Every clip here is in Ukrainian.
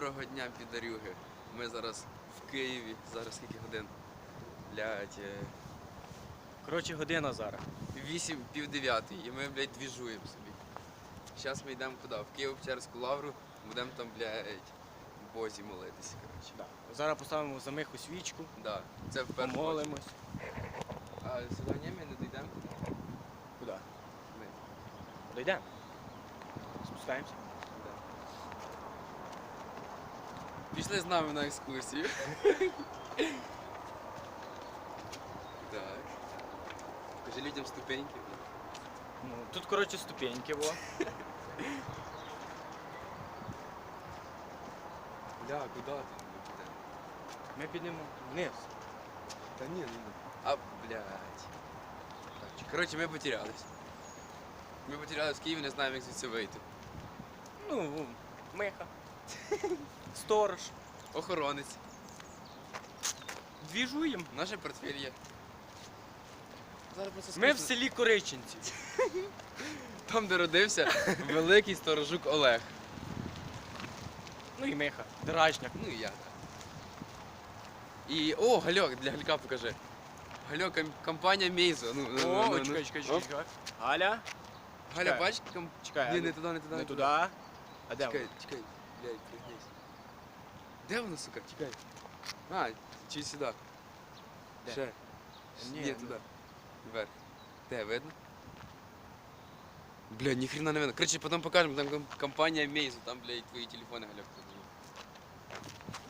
Доброго дня, підарюги. Ми зараз в Києві. Зараз скільки годин? Блять, Коротше, година зараз. вісім, пів дев'ятої, і ми, блядь, двіжуємо собі. Зараз ми йдемо куди? В Києво-Печерську лавру, будемо там, блядь, Бозі молитися, коротше. Да. Зараз поставимо за миху свічку, Да, це в першу чергу. помолимось. А сюди ні, ми не дійдемо. Куди? Ми. Дойдемо. Спускаємося. Да. Пішли з нами на екскурсію. так. Покажи людям ступеньки. Ну, тут, коротше, ступеньки, во. Бля, куди ти ми підемо? Ми підемо вниз. Та ні, ну. А, блядь. Коротше, ми потерялись. Ми потерялись в Києві, не знаємо, як звідси вийти. Ну, миха. Сторож. Охоронець. Двіжуємо. Наше портфель є. Зараз просто Ми в селі Кориченці. Там, де родився великий сторожук Олег. Ну і миха. Дражняк. Ну і я. так. І. О, Гальок, для Галька покажи. Гальок, ком- компанія Мейзо. Ну, ну, ну, О, ну, чекай, ну. чекай, чекай, чекай. Галя? Галя, Чекай. бач? Ком... Чекай. Ні, не туди, не туди. Не туди. А де Чекай, чекай. Блядь, пригнись. Де воно, сука? Чекай. А, чи сюди. Де? Ще. Ні, Ні, ну. туди. Вверх. Де, видно? Бля, ніхрена не видно. Короче, потім покажемо, там ком- компанія Мейзо, там, блядь, твої телефони, Галяк, подаю.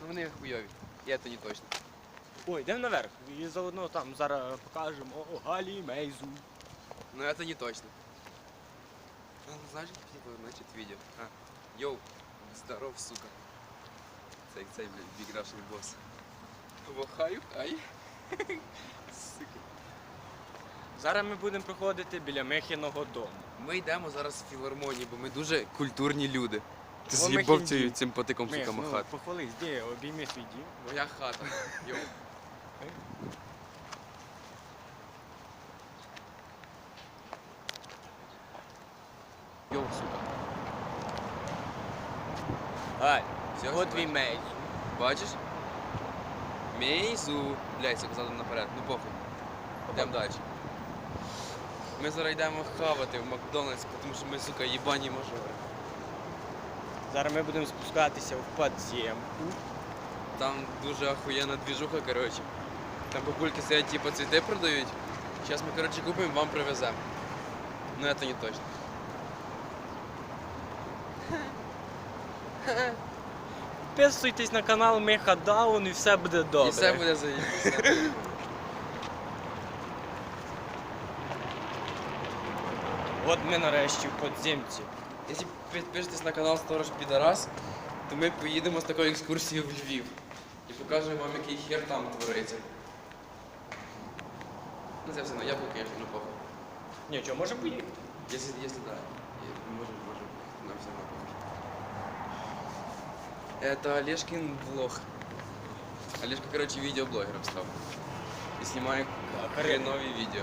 Ну вони хуйові. І це не точно. Ой, йдемо наверх. І заодно там зараз покажемо. О, Галі, Мейзу. Ну это не точно. А, ну, знаешь, типа, значит, видео. А. Йоу, здоров, сука. Цей, цей, блядь, Russian босс. Вохаю. Сука. Зараз ми будемо проходити біля Михиного дому. Ми йдемо зараз в філармонії, бо ми дуже культурні люди. Ти О, з'їбав цією цим потиком, Мих, сука, ну, махати. похвались, де обійми свій дім. Моя хата. Йоу. Йоу, сука. Галь, Всё, от твій Мейзу. Бачиш? Мейзу. Блядь, це задом наперед. Ну похуй. Йдемо далі. Ми зараз йдемо хавати в Макдональдс, тому що ми, сука, їбані мажори. Зараз ми будемо спускатися в підземку. Там дуже охуєнна двіжуха, коротше. Там бабульки стоять, типу, цвіти продають. Зараз ми, коротше, купимо, вам привеземо. Ну, це не точно. Підписуйтесь на канал Миха Даун і все буде добре. І все буде заїбатися. От ми нарешті в підземці. Якщо підпишетесь на канал Сторож Підарас, то ми поїдемо з такою екскурсією в Львів. І покажемо вам, який хер там твориться. Ну це все одно, я поки я ну похуй. Нічого, може поїхати. Если, если да, и можем, можем, на все равно Это Олежкин влог. Олежка, короче, видеоблогером стал. И снимает новые хреновые видео.